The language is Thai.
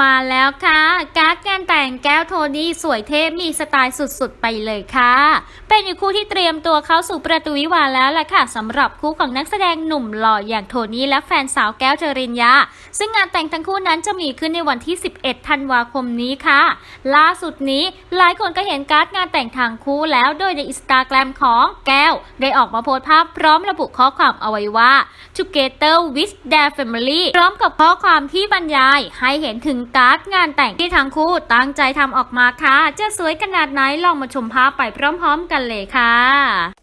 มาแล้วค่ะ การ์ดงานแต่งแก้วโทนี่สวยเทพมีสไตล์สุดๆ ไปเลยค่ะ เป็นอีกคู่ที่เตรียมตัวเข้าสู่ประตูวิวาแล้วล่ะค่ะสำหรับคู่ของนักแสดงหนุ่มหล่ออย่างโทนี่และแฟนสาวแก้วเจริญญาซึ่งงานแต่งทั้งคู่นั้นจะมีขึ้นในวันที่ 11 ธันวาคมนี้ค่ะ ล่าสุดนี้หลายคนก็เห็นการ์ดงานแต่งทางคู่แล้วโดยในอินสตาแกรมของแก้ว ได้ออกมาโพสต์ภาพพร้อมระบุข้อความเอาไว้ว่า Together with their family พร้อมกับข้อความที่บรรยาย ให้เห็นถึงการ์ดงานแต่งที่ทั้งคู่ตั้งใจทำออกมาค่ะจะสวยขนาดไหนลองมาชมภาพไปพร้อม ๆ กันเลยค่ะ